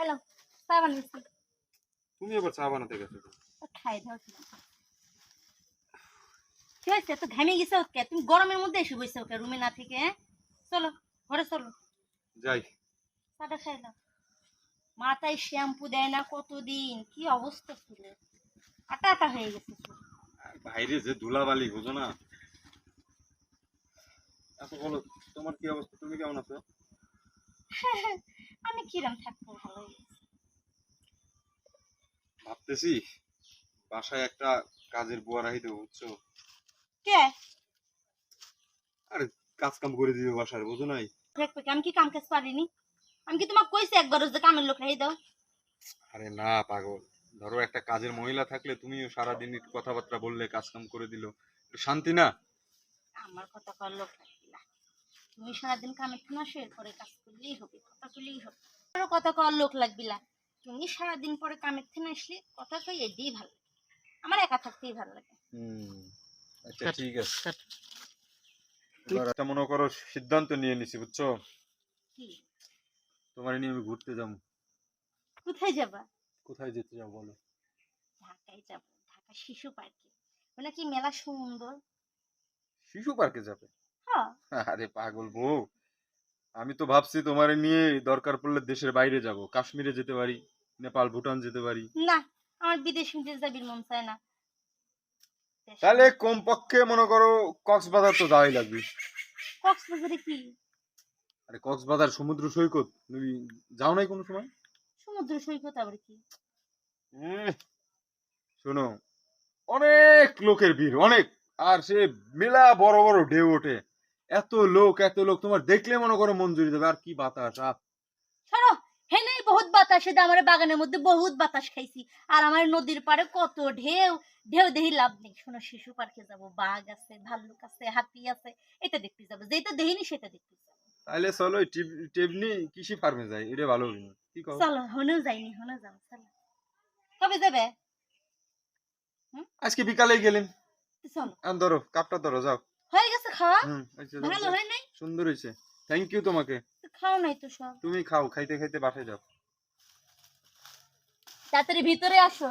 Hello চা বানিয়েছি তুমি আবার চা বানাতে গেছো খাই দাও কি হয়েছে? তো ঘামে গেছে ওকে তুমি গরমের মধ্যে এসে বসে ওকে রুমে না থেকে? চলো ঘরে চলো। যাই। চাটা খাই দাও মাথায় শ্যাম্পু দেয় না কতদিন? কি অবস্থা ছিল? আটা আটা হয়ে গেছে। বাইরে যে ধুলাবালি বুঝো না। আচ্ছা বলো তোমার কি অবস্থা? তুমি কেমন আছো? আমি কিরম থাকব ভালো ভাবতেছি বাসায় একটা কাজের বুয়া রাখি দেবো বুঝছ? কে? আরে কাজ কাম করে দিবে বাসার বুঝো নাই? আমি কি কাম কাজ পারিনি? আমি কি তোমাকে কইছি একবার যে কামের লোক রাই দাও? আরে না পাগল। ধরো একটা কাজের মহিলা থাকলে তুমিও সারাদিন কথাবার্তা বললে কাজ কাম করে দিল। একটু শান্তি না? আমার কথা কর লোক তুমি সারাদিন কামের থেকে আসো এরপরে কাজ করলেই হবে কথা করলেই হবে। কারও কথা কর লোক লাগবি না তুমি সারাদিন পরে কামের থেকে আসলে কথা কই এটাই ভালো লাগে। আমার একা থাকতেই ভালো লাগে। হুম আচ্ছা ঠিক আছে। একটা মনে করো সিদ্ধান্ত নিয়ে নিছি বুঝছ? কি? তোমার নিয়ে আমি ঘুরতে যাব। কোথায় যাবা? কোথায় যেতে যাব বলো? ঢাকায় যাব ঢাকা শিশু পার্কে। ওটা কি মেলা সুন্দর? শিশু পার্কে যাবে? আরে পাগল বউ আমি তো ভাবছি তোমার নিয়ে দরকার পড়লে দেশের বাইরে যাব কাশ্মীরে যেতে পারি নেপাল ভুটান যেতে পারি। না আমার বিদেশ বিদেশ যাবির মন চায় না। তাহলে কমপক্ষে মনে করো কক্সবাজার তো যাওয়াই লাগবে। কক্সবাজারে কি? আরে কক্সবাজার সমুদ্র সৈকত তুমি যাও নাই কোনো সময়? সমুদ্র সৈকত আবার কি? শোনো অনেক লোকের ভিড় অনেক আর সে মেলা বড় বড় ঢেউ ওঠে। এত লোক এত লোক তোমার দেখলে মনে করো জুড়ে যাবে আর কি বাতাস আহ, হেনে বহুত বাতাস এটা আমার বাগানের মধ্যে বহুত বাতাস খাইছি আর আমার নদীর পাড়ে কত ঢেউ ঢেউ দেহি লাভ নেই। শোনো শিশু পার্কে যাব বাঘ আছে ভাল্লুক আছে হাতি আছে এটা দেখতে যাব যেটা দেখিনি সেটা দেখতে যাব। তাহলে চলো টেবনি কৃষি ফার্মে যাই এটা ভালো হবে কি কও? চলো হনেও যাইনি হনেও যাব চলো। কবে যাবে? আজকে বিকালে গেলেন। চলো। ধরো কাপটা ধরো যাও। খাওয়া? হুম যাও, ভালো হয় নাই? সুন্দর হয়েছে। থ্যাংক ইউ তোমাকে। খাও নাই তো সব। তুমি খাও খাইতে খাইতে বাসায় যাও। তাড়াতাড়ি ভিতরে আসো।